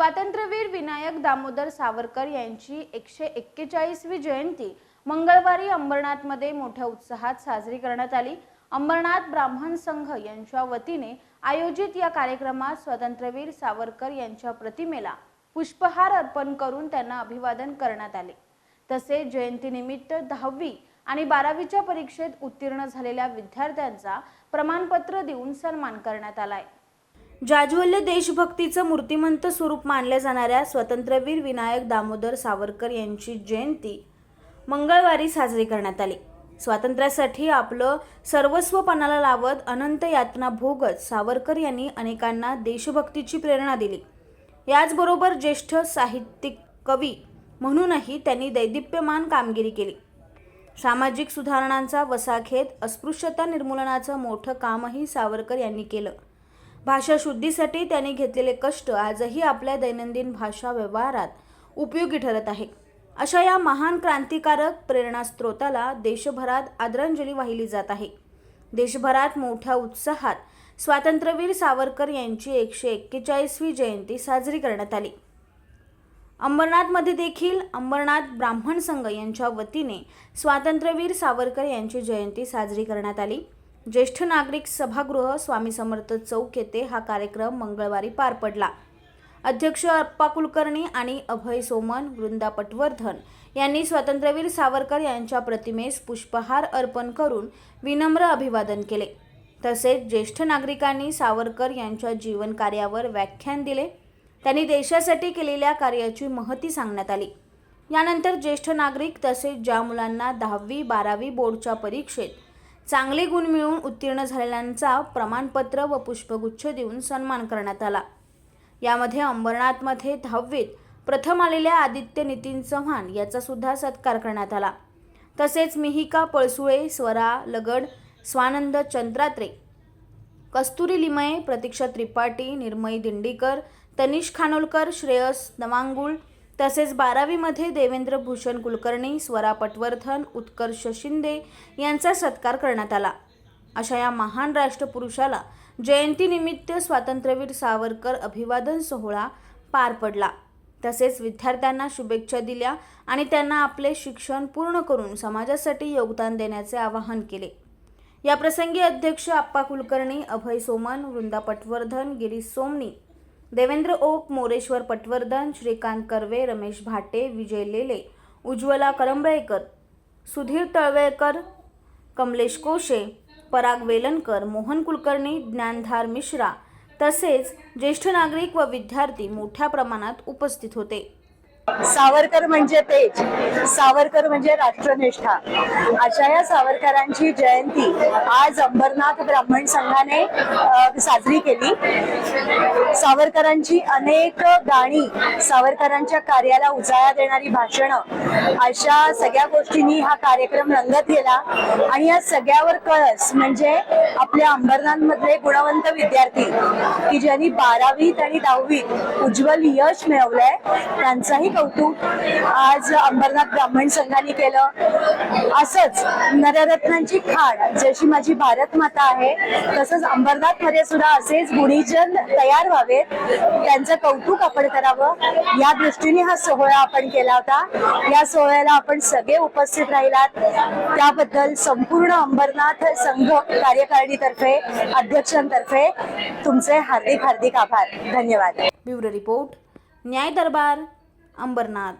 स्वातंत्र्यवीर विनायक दामोदर सावरकर यांची एकशे एक्केचाळीसवी जयंती मंगळवारी अंबरनाथमध्ये मोठ्या उत्साहात साजरी करण्यात आली. अंबरनाथ ब्राह्मण संघ यांच्या वतीने आयोजित या कार्यक्रमात स्वातंत्र्यवीर सावरकर यांच्या प्रतिमेला पुष्पहार अर्पण करून त्यांना अभिवादन करण्यात आले. तसेच जयंतीनिमित्त दहावी आणि बारावीच्या परीक्षेत उत्तीर्ण झालेल्या विद्यार्थ्यांचा प्रमाणपत्र देऊन सन्मान करण्यात आलाय. जाज्वल्य देशभक्तीचं मूर्तिमंत स्वरूप मानल्या जाणाऱ्या स्वातंत्र्यवीर विनायक दामोदर सावरकर यांची जयंती मंगळवारी साजरी करण्यात आली. स्वातंत्र्यासाठी आपलं सर्वस्व पणाला लावत अनंत यातना भोगत सावरकर यांनी अनेकांना देशभक्तीची प्रेरणा दिली. याचबरोबर ज्येष्ठ साहित्यिक कवी म्हणूनही त्यांनी दैदिप्यमान कामगिरी केली. सामाजिक सुधारणांचा वसा घेत अस्पृश्यता निर्मूलनाचं मोठं कामही सावरकर यांनी केलं. भाषा शुद्धीसाठी त्यांनी घेतलेले कष्ट आजही आपल्या दैनंदिन भाषा व्यवहारात उपयोगी ठरत आहे. अशा या महान क्रांतिकारक प्रेरणास्त्रोताला देशभरात आदरांजली वाहिली जात आहे. देशभरात मोठ्या उत्साहात स्वातंत्र्यवीर सावरकर यांची एकशे एक्केचाळीसवी जयंती साजरी करण्यात आली. अंबरनाथमध्ये देखील अंबरनाथ ब्राह्मण संघ यांच्या वतीने स्वातंत्र्यवीर सावरकर यांची जयंती साजरी करण्यात आली. ज्येष्ठ नागरिक सभागृह स्वामी समर्थ चौक येथे हा कार्यक्रम मंगळवारी पार पडला. अध्यक्ष अप्पा कुलकर्णी आणि अभय सोमन वृंदा पटवर्धन यांनी स्वातंत्र्यवीर सावरकर यांच्या प्रतिमेस पुष्पहार अर्पण करून विनम्र अभिवादन केले. तसेच ज्येष्ठ नागरिकांनी सावरकर यांच्या जीवन कार्यावर व्याख्यान दिले. त्यांनी देशासाठी केलेल्या कार्याची महती सांगण्यात आली. यानंतर ज्येष्ठ नागरिक तसेच ज्या मुलांना दहावी बारावी बोर्डच्या परीक्षेत चांगले गुण मिळवून उत्तीर्ण झालेल्यांचा प्रमाणपत्र व पुष्पगुच्छ देऊन सन्मान करण्यात आला. यामध्ये अंबरनाथमध्ये दहावीत प्रथम आलेल्या आदित्य नितीन चव्हाण याचा सुद्धा सत्कार करण्यात आला. तसेच मिहिका पळसुळे स्वरा लगड स्वानंद चंद्रात्रे कस्तुरी लिमये प्रतीक्षा त्रिपाठी निर्मयी दिंडीकर तनिष खानोलकर श्रेयस नवांगुळ तसेच बारावीमध्ये देवेंद्र भूषण कुलकर्णी स्वरा पटवर्धन उत्कर्ष शिंदे यांचा सत्कार करण्यात आला. अशा या महान राष्ट्रपुरुषाला जयंतीनिमित्त स्वातंत्र्यवीर सावरकर अभिवादन सोहळा पार पडला. तसेच विद्यार्थ्यांना शुभेच्छा दिल्या आणि त्यांना आपले शिक्षण पूर्ण करून समाजासाठी योगदान देण्याचे आवाहन केले. या प्रसंगी अध्यक्ष आप्पा कुलकर्णी अभय सोमन वृंदा पटवर्धन गिरीश सोमनी देवेंद्र ओक मोरेश्वर पटवर्धन श्रीकांत कर्वे रमेश भाटे विजय लेले उज्ज्वला करंबळेकर सुधीर तळवेकर कमलेश कोशे पराग वेलणकर मोहन कुलकर्णी ज्ञानधार मिश्रा तसेच ज्येष्ठ नागरिक व विद्यार्थी मोठ्या प्रमाणात उपस्थित होते. सावरकर म्हणजे तेज सावरकर म्हणजे राष्ट्रनिष्ठा. अशा या सावरकरांची जयंती आज अंबरनाथ ब्राह्मण संघाने साजरी केली. सावरकरांची अनेक गाणी सावरकरांच्या कार्याला उजाळा देणारी भाषणं अशा सगळ्या गोष्टींनी हा कार्यक्रम रंगत गेला. आणि या सगळ्यावर कळस म्हणजे आपल्या अंबरनाथमधले गुणवंत विद्यार्थी की ज्यांनी बारावीत आणि दहावीत उज्ज्वल यश मिळवलंय त्यांचाही कौतुक आज अंबरनाथ ब्राह्मण संघाने केलं. असंच नररत्नांची खाण जशी माझी भारत माता आहे तसंच अंबरनाथमध्ये सुद्धा असेच गुणीजन तयार व्हावेत. त्यांचं कौतुक आपण करावं. या दृष्टीने हा सोहळा आपण केला होता. या सोहळ्याला आपण सगळे उपस्थित राहिलात. त्याबद्दल संपूर्ण अंबरनाथ संघ कार्यकारिणीतर्फे अध्यक्षांतर्फे तुमचे हार्दिक हार्दिक आभार. धन्यवाद. ब्युरो रिपोर्ट न्याय दरबार अंबरनाथ.